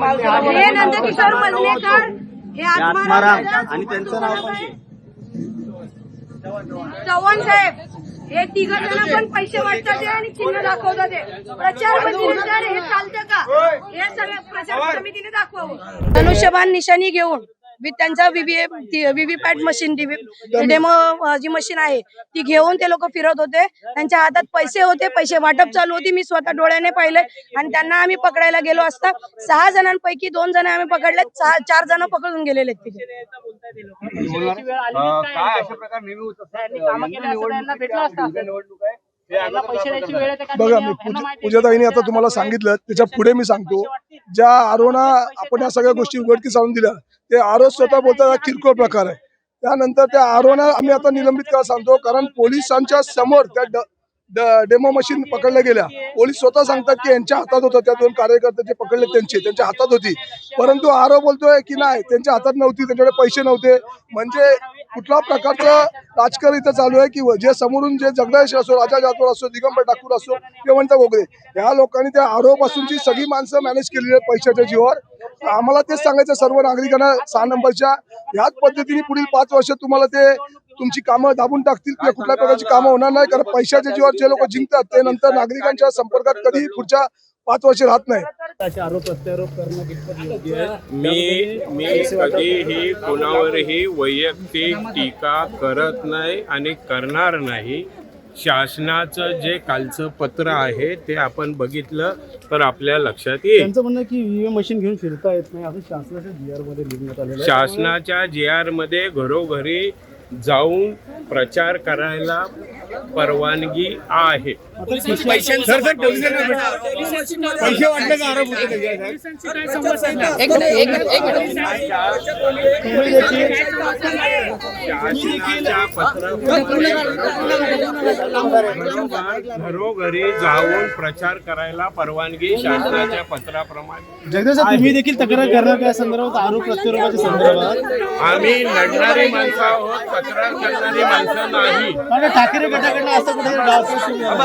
हे नंदकिशोर मजलेकर हे आत्माराम आणि त्यांचं नाव. चव्हाण साहेब. हे तिघ जण पण पैसे वाटतात आणि चिन्ह दाखवतात ते. प्रचार हे चालतं का? हे सगळं प्रचार समितीने दाखवावं. धनुष्यबाण निशाणी घेऊन वि- त्यांचा व्हीव्हीपॅट मशीन डेमो. जी मशीन आहे ती घेऊन ते लोक फिरत होते. त्यांच्या हातात पैसे होते पैसे वाटप चालू होती. मी स्वतः डोळ्याने पाहिले आणि त्यांना आम्ही पकडायला गेलो असता. सहा जणांपैकी दोन जण आम्ही पकडले. सहा- चार जण पकडून गेलेले तिथे. हे बघा मी पूज- पूजाताईने आता तुम्हाला सांगितलं त्याच्या पुढे मी सांगतो. ज्या आरोना आपण या सगळ्या गोष्टी उघडकीस आणून दिल्या. ते आरो स्वतः बोलतात हा किरकोळ प्रकार आहे. त्यानंतर त्या आरोना आम्ही आता निलंबित करा सांगतो. कारण पोलिसांच्या समोर त्या डेमो मशीन पकडल्या गेल्या. पोलीस स्वतः सांगतात की यांच्या हातात होतं. त्या दोन कार्यकर्ते जे पकडले त्यांचे त्यांच्या हातात होती. परंतु आरो बोलतोय की नाही त्यांच्या हातात नव्हती त्यांच्याकडे पैसे नव्हते. म्हणजे कुठल्या प्रकारचं राजकारण इथं चालू आहे की जे समोरून जे जगदीश असो राजा जाधव असो दिगंबर ठाकूर असो किंवा गोगरे ह्या लोकांनी त्या आरोपासूनची सगळी माणसं मॅनेज केलेली आहेत पैशाच्या जीवावर. आम्हाला तेच सांगायचं सर्व नागरिकांना सहा नंबरच्या. ह्याच पद्धतीने पुढील पाच वर्ष तुम्हाला ते तुमची कामं दाबून टाकतील किंवा कुठल्या प्रकारची कामं होणार नाही कारण पैशाच्या जीवावर जे लोक जिंकतात ते नंतर नागरिकांच्या संपर्कात कधीही पुढच्या पाच वर्ष राहत नाही. असे आरोप प्रत्यारोप करणं कितपत योग्य आहे? मी मी कधीही कोणावरही वैयक्तिक टीका करत नाही आणि करणार नाही. शासनाचं जे कालचं पत्र आहे ते आपण बघितलं तर आपल्या लक्षात येईल. त्यांचं म्हणणं आहे की ईव्हीएम मशीन घेऊन फिरता येत नाही. असं शासनाच्या जी आरमध्ये लिहिण्यात आलेलं आहे. शासनाच्या जे आरमध्ये घरोघरी जाऊन प्रचार करायला परवानगी आहे. घरोघरी जाऊन प्रचार करायला परवानगी शासनाच्या पत्राप्रमाणे. जगदीश तुम्ही देखील तक्रार करणार का या संदर्भात? आरोप प्रत्यारोपाच्या संदर्भात? आम्ही लढणारी माणसं आहोत तक्रार करणारी माणसं नाही. ठाकरे गटाकडनं असं कुठेतरी डावपेच सुरू आहे.